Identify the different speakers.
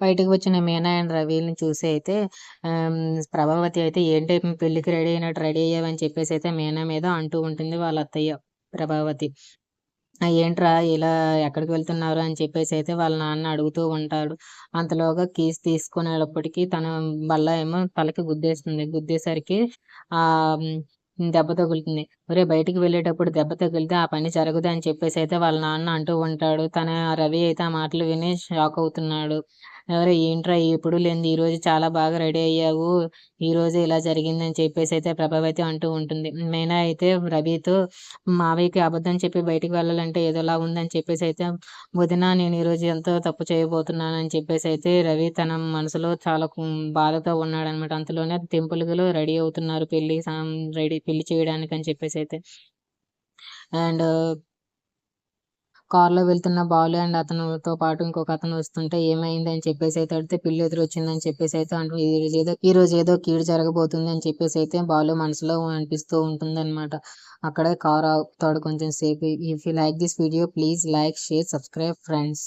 Speaker 1: బయటకు వచ్చిన మీనా అండ్ రవిని చూసి అయితే ప్రభావతి అయితే ఏంటి పెళ్ళికి రెడీ అయినట్టు రెడీ అయ్యావని చెప్పేసి అయితే మీనా మీద అంటూ ఉంటుంది వాళ్ళ అత్తయ్య ప్రభావతి. ఏంట్రా ఇలా ఎక్కడికి వెళ్తున్నారు? అని చెప్పేసి అయితే వాళ్ళ నాన్న అడుగుతూ ఉంటాడు. అంతలోగా కీస్ తీసుకునేటప్పటికి తన బల్ల ఏమో తలకి గుద్దేస్తుంది. గుద్దేసరికి ఆ దెబ్బ తగులుతుంది. ఒరే బయటికి వెళ్ళేటప్పుడు దెబ్బ తగిలితే ఆ పని జరగదు అని చెప్పేసి అయితే వాళ్ళ నాన్న అంటూ ఉంటాడు. తన రవి అయితే ఆ మాటలు విని షాక్ అవుతున్నాడు. ఎవరో ఏంట్రా ఎప్పుడు లేని ఈరోజు చాలా బాగా రెడీ అయ్యావు. ఈరోజు ఇలా జరిగిందని చెప్పేసి అయితే ప్రభావతి అంటూ ఉంటుంది. మీనా అయితే రవితో మావయ్యకి అబద్ధం చెప్పి బయటికి వెళ్ళాలంటే ఏదోలా ఉందని చెప్పేసి అయితే వదిన నేను ఈరోజు ఎంతో తప్పు చేయబోతున్నాను అని చెప్పేసి అయితే రవి తన మనసులో చాలా బాధతో ఉన్నాడు అనమాట అంతలోనే టెంపుల్కి రెడీ అవుతున్నారు పెళ్ళి రెడీ పెళ్ళి చేయడానికి అని చెప్పేసి అయితే. అండ్ కార్లో వెళ్తున్న బాలు అండ్ అతనుతో పాటు ఇంకొక అతను వస్తుంటే ఏమైంది అని చెప్పేసి అయితే అడిగితే పిల్లి ఎదురు వచ్చిందని చెప్పేసి అయితే అంటూ ఈ రోజు ఏదో ఈ రోజు ఏదో కీడు జరగబోతుంది అని చెప్పేసి అయితే బాలు మనసులో అనిపిస్తూ ఉంటుంది అనమాట అక్కడే కార్ ఆగుతాడు కొంచెం సేపు. If you like this video please like share subscribe friends